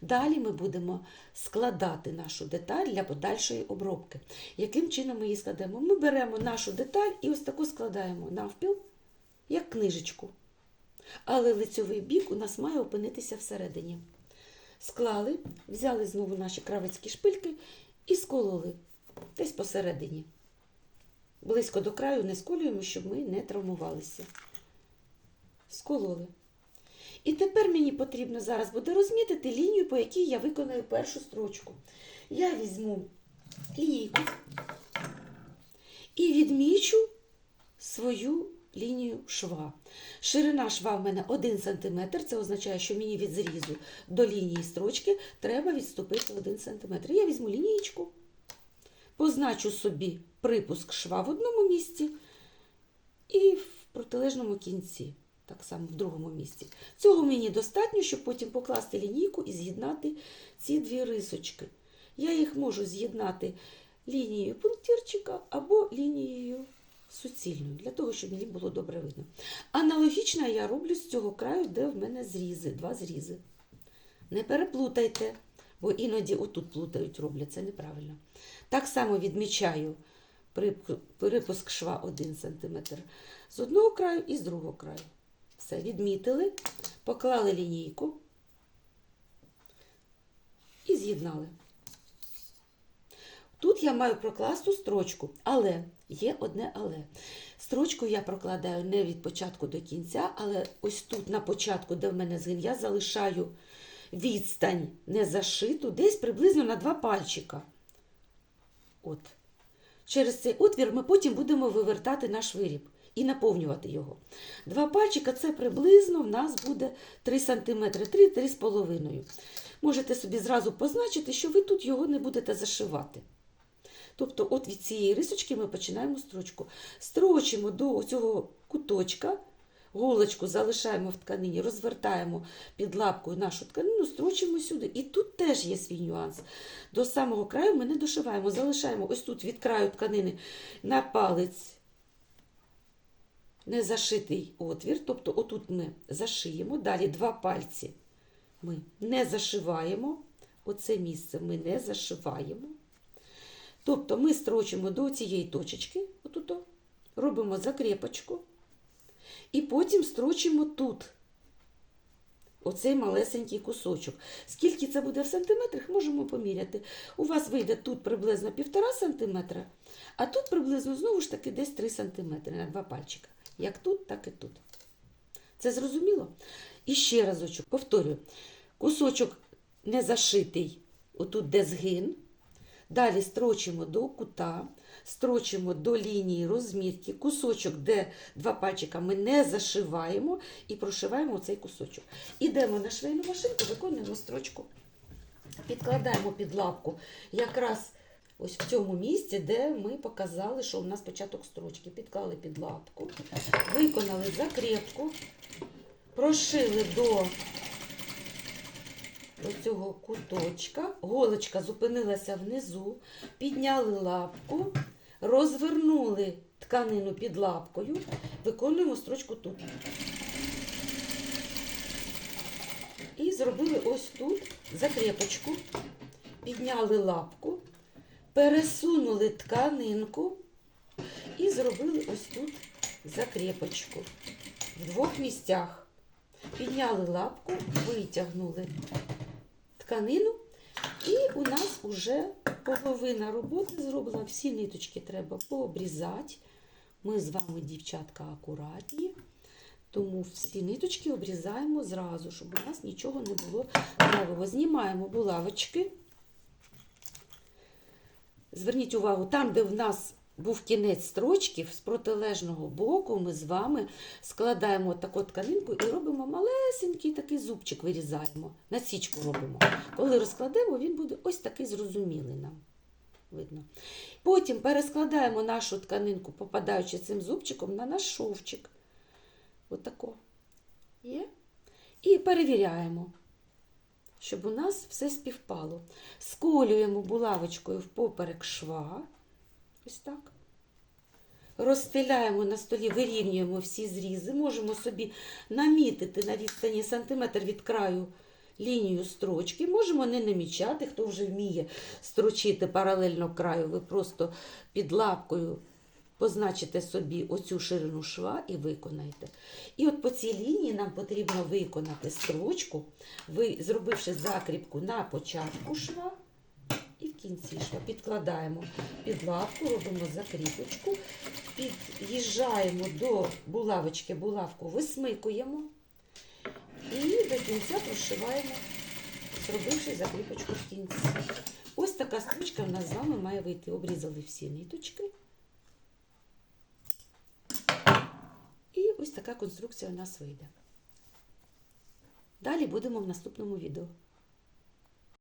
Далі ми будемо складати нашу деталь для подальшої обробки. Яким чином ми її складемо? Ми беремо нашу деталь і ось таку складаємо навпіл, як книжечку. Але лицьовий бік у нас має опинитися всередині. Склали, взяли знову наші кравецькі шпильки і скололи десь посередині. Близько до краю не сколюємо, щоб ми не травмувалися. Скололи. І тепер мені потрібно зараз буде розмітити лінію, по якій я виконаю першу строчку. Я візьму лінійку і відмічу свою лінію шва. Ширина шва в мене 1 см. Це означає, що мені від зрізу до лінії строчки треба відступити 1 см. Я візьму лінієчку, позначу собі припуск шва в одному місці і в протилежному кінці, так само в другому місці. Цього мені достатньо, щоб потім покласти лінійку і з'єднати ці дві рисочки. Я їх можу з'єднати лінією пунктирчика або лінією суцільною, для того, щоб мені було добре видно. Аналогічно я роблю з цього краю, де в мене зрізи, два зрізи. Не переплутайте, бо іноді отут плутають, роблять це неправильно. Так само відмічаю прип- перепуск шва 1 см з одного краю і з другого краю. Все, відмітили, поклали лінійку і з'єднали. Тут я маю прокласти строчку, але є одне але. Строчку я прокладаю не від початку до кінця, але ось тут на початку, де в мене згин, я залишаю відстань не зашиту, десь приблизно на два пальчика. От. Через цей отвір ми потім будемо вивертати наш виріб і наповнювати його. Два пальчика це приблизно в нас буде 3 см, 3-3,5 Можете собі зразу позначити, що ви тут його не будете зашивати. Тобто, от від цієї рисочки ми починаємо строчку. Строчимо до цього куточка, голочку залишаємо в тканині, розвертаємо під лапкою нашу тканину, строчимо сюди. І тут теж є свій нюанс. До самого краю ми не дошиваємо, залишаємо ось тут від краю тканини на палець незашитий отвір. Тобто, отут ми зашиємо, далі два пальці ми не зашиваємо. Оце місце ми не зашиваємо. Тобто ми строчимо до цієї точечки, отут, робимо закріпочку, і потім строчимо тут оцей малесенький кусочок. Скільки це буде в сантиметрах, можемо поміряти. У вас вийде тут приблизно 1,5 см, а тут приблизно знову ж таки десь 3 см на два пальчика. Як тут, так і тут. Це зрозуміло? І ще разочок, повторюю, кусочок не зашитий, отут де згин. Далі строчимо до кута, строчимо до лінії розмітки, кусочок, де два пальчика ми не зашиваємо і прошиваємо цей кусочок. Ідемо на швейну машинку, виконуємо строчку. Підкладаємо під лапку якраз ось в цьому місці, де ми показали, що у нас початок строчки. Підклали під лапку, виконали закріпку, прошили до цього куточка. Голочка зупинилася внизу, підняли лапку, розвернули тканину під лапкою, виконуємо строчку тут. І зробили ось тут закріпочку, підняли лапку, пересунули тканинку і зробили ось тут закріпочку в двох місцях. Підняли лапку, витягнули тканину, і у нас вже половина роботи зроблена. Всі ниточки треба пообрізати. Ми з вами, дівчатка, акуратні, тому всі ниточки обрізаємо зразу, щоб у нас нічого не було зайвого. Знімаємо булавочки. Зверніть увагу, там, де в нас був кінець строчки, з протилежного боку ми з вами складаємо таку тканинку і робимо малесенький такий зубчик, вирізаємо, насічку робимо. Коли розкладемо, він буде ось такий зрозумілий нам. Видно. Потім перескладаємо нашу тканинку, попадаючи цим зубчиком на наш шовчик. Отако. Є? І перевіряємо, щоб у нас все співпало. Сколюємо булавочкою впоперек шва. Ось так. Розстеляємо на столі, вирівнюємо всі зрізи. Можемо собі намітити на відстані сантиметр від краю лінію строчки. Можемо не намічати, хто вже вміє строчити паралельно краю, ви просто під лапкою позначите собі оцю ширину шва і виконаєте. І от по цій лінії нам потрібно виконати строчку, ви, зробивши закріпку на початку шва і в кінці шва. Підкладаємо під лапку, робимо закріпочку, під'їжджаємо до булавочки, булавку висмикуємо і до кінця прошиваємо, зробивши закріпочку в кінці. Ось така стрічка в нас з вами має вийти. Обрізали всі ниточки. І ось така конструкція у нас вийде. Далі будемо в наступному відео.